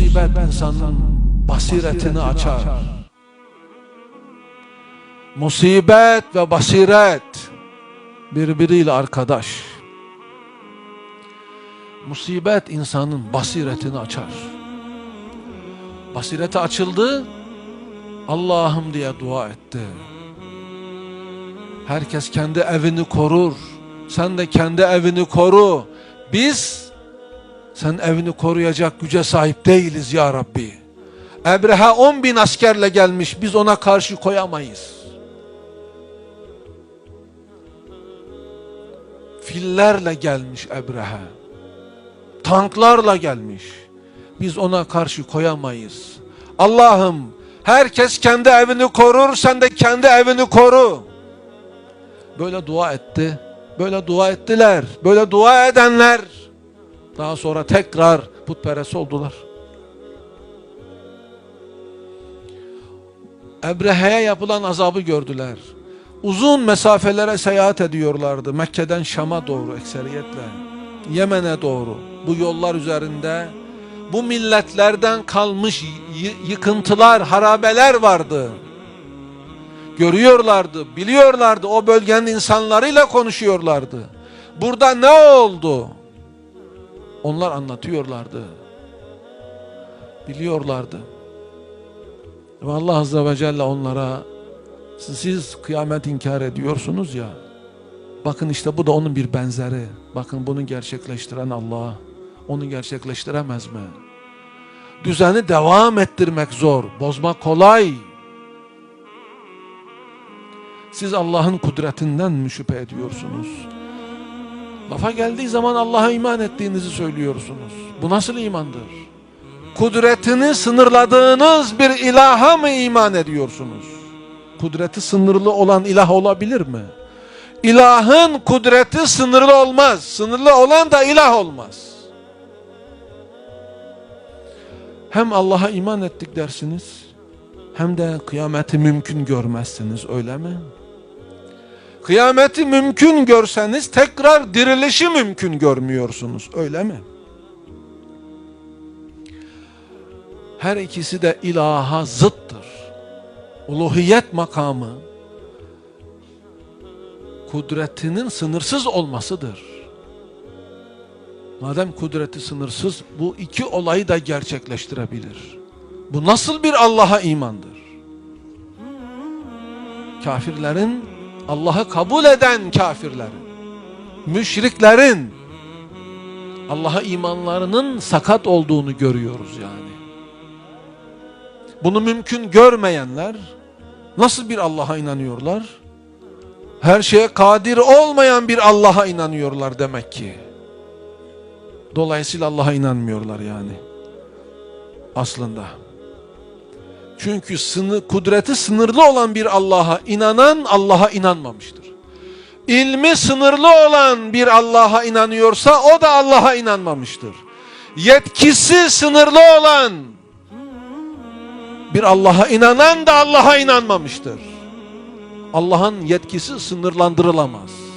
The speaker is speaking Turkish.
Musibet insanın basiretini açar. Musibet ve basiret birbiriyle arkadaş. Musibet insanın basiretini açar. Basireti açıldı, Allah'ım diye dua etti. Herkes kendi evini korur. Sen de kendi evini koru. Biz sen evini koruyacak güce sahip değiliz ya Rabbi. Ebrehe 10 bin askerle gelmiş. Biz ona karşı koyamayız. Fillerle gelmiş Ebrehe. Tanklarla gelmiş. Biz ona karşı koyamayız. Allah'ım herkes kendi evini korur. Sen de kendi evini koru. Böyle dua etti. Böyle dua ettiler. Böyle dua edenler daha sonra tekrar putperest oldular. Ebrehe'ye yapılan azabı gördüler. Uzun mesafelere seyahat ediyorlardı. Mekke'den Şam'a doğru ekseriyetle. Yemen'e doğru. Bu yollar üzerinde bu milletlerden kalmış yıkıntılar, harabeler vardı. Görüyorlardı, biliyorlardı. O bölgenin insanlarıyla konuşuyorlardı. Burada ne oldu? Onlar anlatıyorlardı. Biliyorlardı. Ve Allah Azze ve Celle onlara siz kıyamet inkar ediyorsunuz ya. Bakın işte bu da onun bir benzeri. Bakın bunu gerçekleştiren Allah. Onu gerçekleştiremez mi? Düzeni devam ettirmek zor. Bozmak kolay. Siz Allah'ın kudretinden mi şüphe ediyorsunuz? Lafa geldiği zaman Allah'a iman ettiğinizi söylüyorsunuz. Bu nasıl imandır? Kudretini sınırladığınız bir ilaha mı iman ediyorsunuz? Kudreti sınırlı olan ilah olabilir mi? İlahın kudreti sınırlı olmaz. Sınırlı olan da ilah olmaz. Hem Allah'a iman ettik dersiniz, hem de kıyameti mümkün görmezsiniz öyle mi? Kıyameti mümkün görseniz tekrar dirilişi mümkün görmüyorsunuz öyle mi? Her ikisi de ilaha zıttır. Uluhiyet makamı kudretinin sınırsız olmasıdır. Madem kudreti sınırsız bu iki olayı da gerçekleştirebilir. Bu nasıl bir Allah'a imandır? Kafirlerin Allah'ı kabul eden kafirlerin, müşriklerin Allah'a imanlarının sakat olduğunu görüyoruz yani. Bunu mümkün görmeyenler nasıl bir Allah'a inanıyorlar? Her şeye kadir olmayan bir Allah'a inanıyorlar demek ki. Dolayısıyla Allah'a inanmıyorlar yani. Aslında. Çünkü sınır, kudreti sınırlı olan bir Allah'a inanan Allah'a inanmamıştır. İlmi sınırlı olan bir Allah'a inanıyorsa o da Allah'a inanmamıştır. Yetkisi sınırlı olan bir Allah'a inanan da Allah'a inanmamıştır. Allah'ın yetkisi sınırlandırılamaz.